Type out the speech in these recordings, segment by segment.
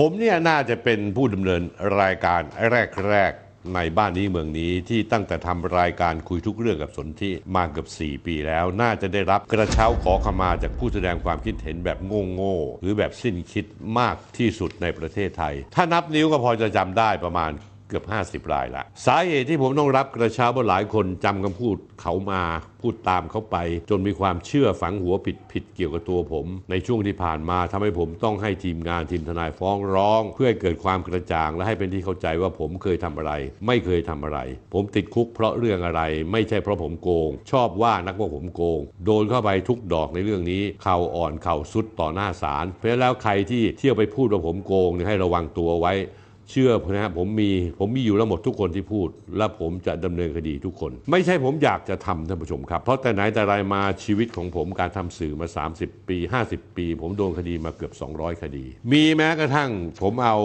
ผมเนี่ยน่าจะเป็นผู้ดำเนินรายการแรกๆในบ้านนี้เมืองนี้ที่ตั้งแต่ทำรายการคุยทุกเรื่องกับสนที่มาเกือบ4 ปีแล้ว น่าจะได้รับกระเช้าขอขมาจากผู้แสดงความคิดเห็นแบบโง่ๆหรือแบบสิ้นคิดมากที่สุดในประเทศไทย ถ้านับนิ้วก็พอจะจำได้ประมาณ เกือบ 50 รายละ สาเหตุที่ผมต้องรับกระเช้าเพราหลายคนจำคำพูดเขามาพูดตามเขาไป จนมีความเชื่อฝังหัวผิดผิดเกี่ยวกับตัวผม ในช่วงที่ผ่านมาทำให้ผมต้องให้ทีมงานทีมทนายฟ้องร้อง เพื่อให้เกิดความกระจ่าง และให้เป็นที่เข้าใจว่าผมเคยทำอะไร ไม่เคยทำอะไร ผมติดคุกเพราะเรื่องอะไร ไม่ใช่เพราะผมโกง ชอบว่านักว่าผมโกง โดนเข้าไปทุกดอกในเรื่องนี้เข่าอ่อนเข่าสุดต่อหน้าศาลเพราะแล้วใครที่เที่ยวไปพูดว่าผมโกงเนี่ยให้ระวังตัวไว้ เชื่อนะครับผมมีผมมีอยู่แล้วหมดทุกคนที่พูด และผมจะดำเนินคดีทุกคน ไม่ใช่ผมอยากจะทำท่านผู้ชมครับ เพราะแต่ไหนแต่ไรมาชีวิตของผมการทำสื่อมา 30 ปี 50 ปี ผมโดนคดีมาเกือบ 200 คดี มีแม้กระทั่งผมเอา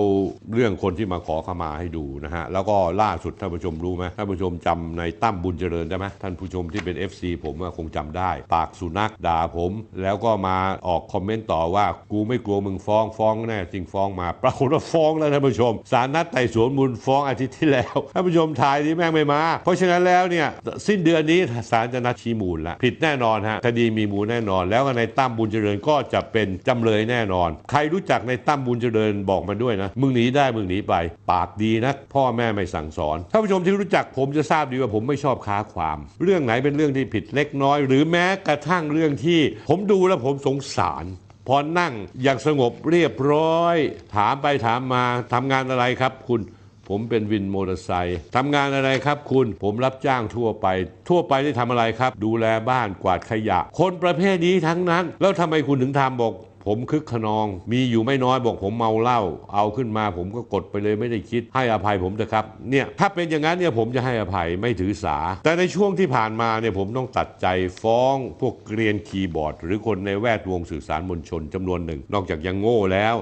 เรื่องคนที่มาขอขมาให้ดูนะฮะแล้วก็ล่าสุดท่านผู้ชมรู้ไหมท่านผู้ชมจำในตั้มบุญเจริญได้ไหมท่านผู้ชมที่เป็น FC ผมคงจำได้ ปากสุนัขด่าผม แล้วก็มาออกคอมเมนต์ต่อว่ากูไม่กลัวมึงฟ้องฟ้องแน่จริงฟ้องมาปรากฏว่าฟ้องแล้วท่านผู้ชมศาลนัดไต่สวนมูลฟ้องอาทิตย์ที่แล้วท่านผู้ชมทายที่แม่งไม่มา เพราะฉะนั้นแล้วเนี่ยสิ้นเดือนนี้ศาลจะนัดชี้มูลแล้วผิดแน่นอนฮะคดีมีมูลแน่นอน แล้วในตั้มบุญเจริญก็จะเป็นจำเลยแน่นอน ใครรู้จักในตั้มบุญเจริญบอกมาด้วยนะมึงหนีได้มึงหนีไป ปากดีนะพ่อแม่ไม่สั่งสอนท่านผู้ชมที่รู้จักผมจะทราบดีว่าผมไม่ชอบค้าความ เรื่องไหนเป็นเรื่องที่ผิดเล็กน้อย หรือแม้กระทั่งเรื่องที่ ผมดูแล้วผมสงสาร พอนั่งอย่างสงบเรียบร้อย ถามไปถามมาทำงานอะไรครับคุณผมเป็นวินมอเตอร์ไซค์ทำงานอะไรครับคุณผมรับจ้างทั่วไป ทั่วไปได้ทำอะไรครับ ดูแลบ้านกวาดขยะ คนประเภทนี้ทั้งนั้น แล้วทำไมคุณถึงทำบอก ผมคึกขนอง มีอยู่ไม่น้อยบอกผมเมาเหล้าเอาขึ้นมาผมก็กดไปเลยไม่ได้คิดให้อภัยผมเถอะครับเนี่ยถ้าเป็นอย่างนั้นเนี่ยผมจะให้อภัยไม่ถือสา แต่ในช่วงที่ผ่านมาเนี่ยผมต้องตัดใจฟ้องพวกเกรียนคีย์บอร์ด หรือคนในแวดวงสื่อสารมวลชนจำนวนหนึ่ง นอกจากยังโง่แล้ว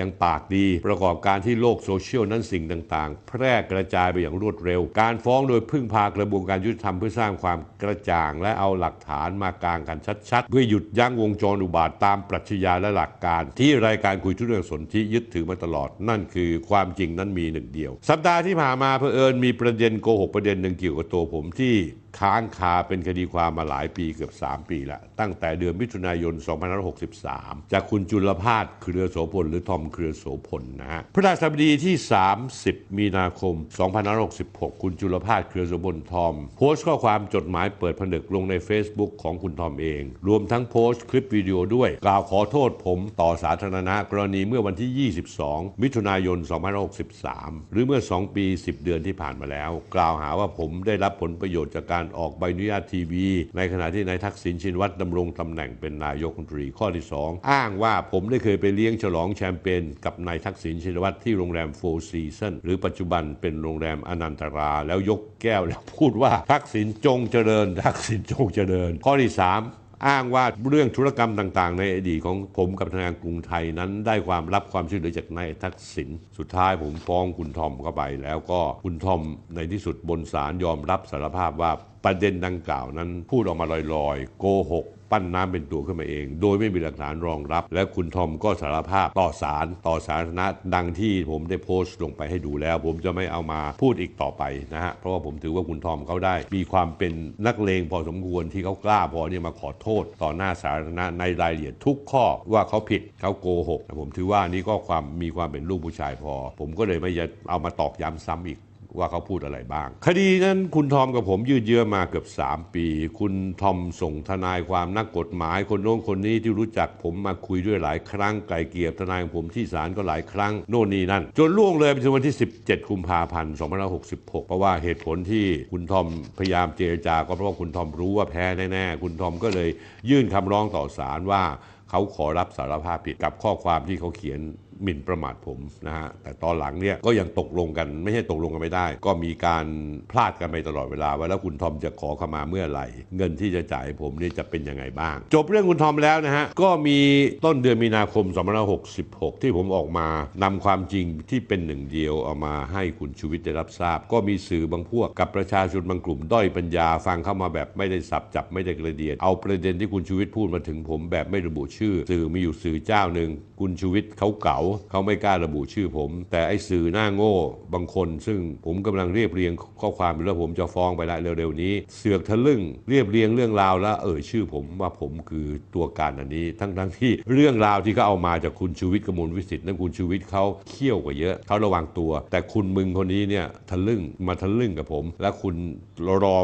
ยังปากดี ประกอบการที่โลกโซเชียลนั้นสิ่งต่างๆ แพร่กระจายไปอย่างรวดเร็ว การฟ้องโดยพึ่งพากระบวนการยุติธรรมเพื่อสร้างความกระจ่าง และเอาหลักฐานมากางกันชัดๆ เพื่อหยุดยั้งวงจรอุบาทตามปรัชญาและหลักการ ที่รายการคุยทุเรื่องสนที่ยึดถือมาตลอด นั่นคือความจริงนั้นมีหนึ่งเดียว สัปดาห์ที่ผ่านมาเผอิญมีประเด็นโกหกประเด็นหนึ่งเกี่ยวกับตัวผมที่ค้างคาเป็นคดีความมาหลายปีเกือบ 3 ปีแล้วตั้งแต่เดือนมิถุนายน 2563 จากคุณจุลภาสเครือโสพลหรือทอมเครือโสพลนะฮะพระราชบดีที่ 30 มีนาคม 2566 คุณจุลภาสเครือโสพลทอม โพสต์ข้อความจดหมายเปิดผนึกลงใน Facebook ของคุณทอมเอง รวมทั้งโพสต์คลิปวิดีโอด้วย กล่าวขอโทษผมต่อสาธารณะกรณีเมื่อวันที่ 22 มิถุนายน 2563 หรือเมื่อ 2 ปี 10 เดือนที่ผ่านมาแล้ว กล่าวหาว่าผมได้รับผลประโยชน์จากการการออกใบอนุญาตทีวี ในขณะที่นายทักษิณชินวัตรดำรงตำแหน่งเป็นนายกรัฐมนตรีข้อที่ 2 อ้างว่าผมได้เคยไปเลี้ยงฉลองแชมเปญกับนายทักษิณชินวัตรที่โรงแรมโฟร์ซีซันหรือปัจจุบันเป็นโรงแรมอนันตรา แล้วยกแก้วแล้วพูดว่าทักษิณจงเจริญ ทักษิณจงเจริญ ข้อที่ 3 อ้างว่าเรื่องธุรกรรมต่าง ๆ ในอดีตของผมกับธนาคารกรุงไทยนั้น ได้ความรับความช่วยเหลือจากนายทักษิณสุดท้ายผมฟ้องคุณทอมเข้าไป แล้วก็คุณทอมในที่สุดบนศาลยอมรับสารภาพว่าประเด็นดังกล่าวนั้นพูดออกมาลอยๆ โกหก ปั้นน้ำเป็นตัวขึ้นมาเอง โดยไม่มีหลักฐานรองรับ และคุณทอมก็สารภาพต่อศาลต่อสาธารณะดังที่ผมได้โพสต์ลงไปให้ดูแล้ว ผมจะไม่เอามาพูดอีกต่อไปนะฮะเพราะว่าผมถือว่าคุณทอมเขาได้ มีความเป็นนักเลงพอสมควรที่เขากล้าพอเนี่ยมาขอโทษ ต่อหน้าสาธารณะในรายละเอียดทุกข้อว่าเขาผิดเขาโกหกผมถือว่านี่ก็ความมีความเป็นลูกผู้ชายพอ ผมก็เลยไม่จะเอามาตอกย้ำซ้ำอีก ว่าเขาพูดอะไรบ้าง คดีนั้นคุณทอมกับผมยืดเยื้อมาเกือบ 3 ปี คุณทอมส่งทนายความนักกฎหมายคนโน้นคนนี้ที่รู้จักผมมาคุยด้วยหลายครั้งไกลเกลี่ยทนายของผมที่ศาลก็หลายครั้งโน่นนี่นั่น จนล่วงเลยไปถึงวันที่ 17 กุมภาพันธ์2566 เพราะว่าเหตุผลที่คุณทอมพยายามเจรจาก็เพราะว่าคุณทอมรู้ว่าแพ้แน่ๆคุณทอมก็เลยยื่นคำร้องต่อศาลว่าเขาขอรับสารภาพผิดกับข้อความที่เขาเขียน หมิ่นประมาทผมนะฮะแต่ตอนหลังเนี่ยก็ยังตกลงกันไม่ใช่ตกลงกันไม่ได้ ก็มีการพลาดกันไปตลอดเวลาว่าแล้วคุณทอมจะขอเข้ามาเมื่อไหร่ เงินที่จะจ่ายผมนี่จะเป็นยังไงบ้าง จบเรื่องคุณทอมแล้วนะฮะก็มีต้นเดือนมีนาคม2566 ที่ผมออกมานำความจริงที่เป็นหนึ่งเดียวเอามาให้คุณชูวิทย์ได้รับทราบ ก็มีสื่อบางพวกกับประชาชนบางกลุ่มด้อยปัญญาฟังเข้ามาแบบไม่ได้สับจับไม่ได้กระเดียดเอาประเด็นที่คุณชูวิทย์พูดมาถึงผมแบบไม่ระบุชื่อ สื่อมีอยู่สื่อเจ้าหนึ่ง คุณชูวิทย์เขาเก๋าเขาไม่กล้าระบุชื่อผม แต่ไอ้สื่อหน้าโง่บางคน ซึ่งผมกำลังเรียบเรียงข้อความแล้วผมจะฟ้องไปละเร็วๆนี้ เสือกทะลึ่งเรียบเรียงเรื่องราวแล้วเอ่ยชื่อผมว่าผมคือตัวการอันนี้ ทั้งๆที่เรื่องราวที่เขาเอามาจากคุณชูวิทย์กมลวิสิทธิ์นั้นคุณชูวิทย์เขาเขี้ยวกว่าเยอะเขาระวังตัว แต่คุณมึงคนนี้เนี่ยทะลึ่งมาทะลึ่งกับผม และคุณรอรอ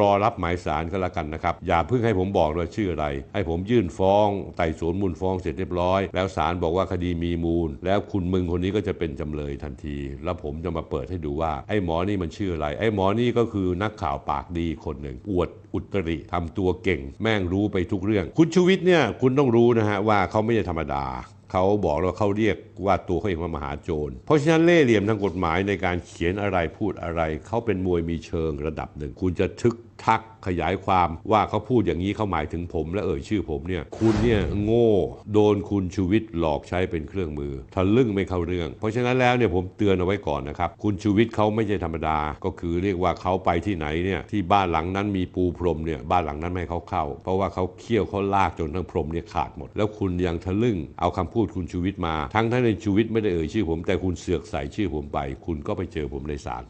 รอรับหมายสารก็แล้วกันนะครับอย่าเพิ่งให้ผมบอกเลยชื่ออะไร ให้ผมยื่นฟ้องไต่สวนมูลฟ้องเสร็จเรียบร้อย แล้วศาลบอกว่าคดีมีมูล แล้วคุณมึงคนนี้ก็จะเป็นจำเลยทันที แล้วผมจะมาเปิดให้ดูว่าไอ้หมอนี่มันชื่ออะไร ไอ้หมอนี่ก็คือนักข่าวปากดีคนหนึ่งอวดอุตริทำตัวเก่ง แม่งรู้ไปทุกเรื่อง คุณชูวิทย์เนี่ยคุณต้องรู้นะฮะว่าเขาไม่ใช่ธรรมดาเขาบอกว่าเขาเรียกว่าตัวเขาเองว่ามหาโจร เพราะฉะนั้นเล่ห์เหลี่ยมทางกฎหมายในการเขียนอะไรพูดอะไร เขาเป็นมวยมีเชิงระดับหนึ่ง คุณจะทึก ทักขยายความว่าเขาพูดอย่างนี้เขาหมายถึงผมและเอ่ยชื่อผมเนี่ยคุณเนี่ยโง่โดนคุณชูวิทย์หลอกใช้เป็นเครื่องมือทะลึ่งไม่เข้าเรื่อง เพราะฉะนั้นแล้วเนี่ยผมเตือนเอาไว้ก่อนนะครับ คุณชูวิทย์เขาไม่ใช่ธรรมดา ก็คือเรียกว่าเขาไปที่ไหนเนี่ยที่บ้านหลังนั้นมีปูพรมเนี่ยบ้านหลังนั้นไม่เขาเข้า เพราะว่าเขาเคี่ยวเขาลากจนทั้งพรมเนี่ยขาดหมด แล้วคุณยังทะลึ่งเอาคำพูดคุณชูวิทย์มา ทั้งท่านในชูวิทย์ไม่ได้เอ่ยชื่อผม แต่คุณเสือกใส่ชื่อผมไป คุณก็ไปเจอผมในศาล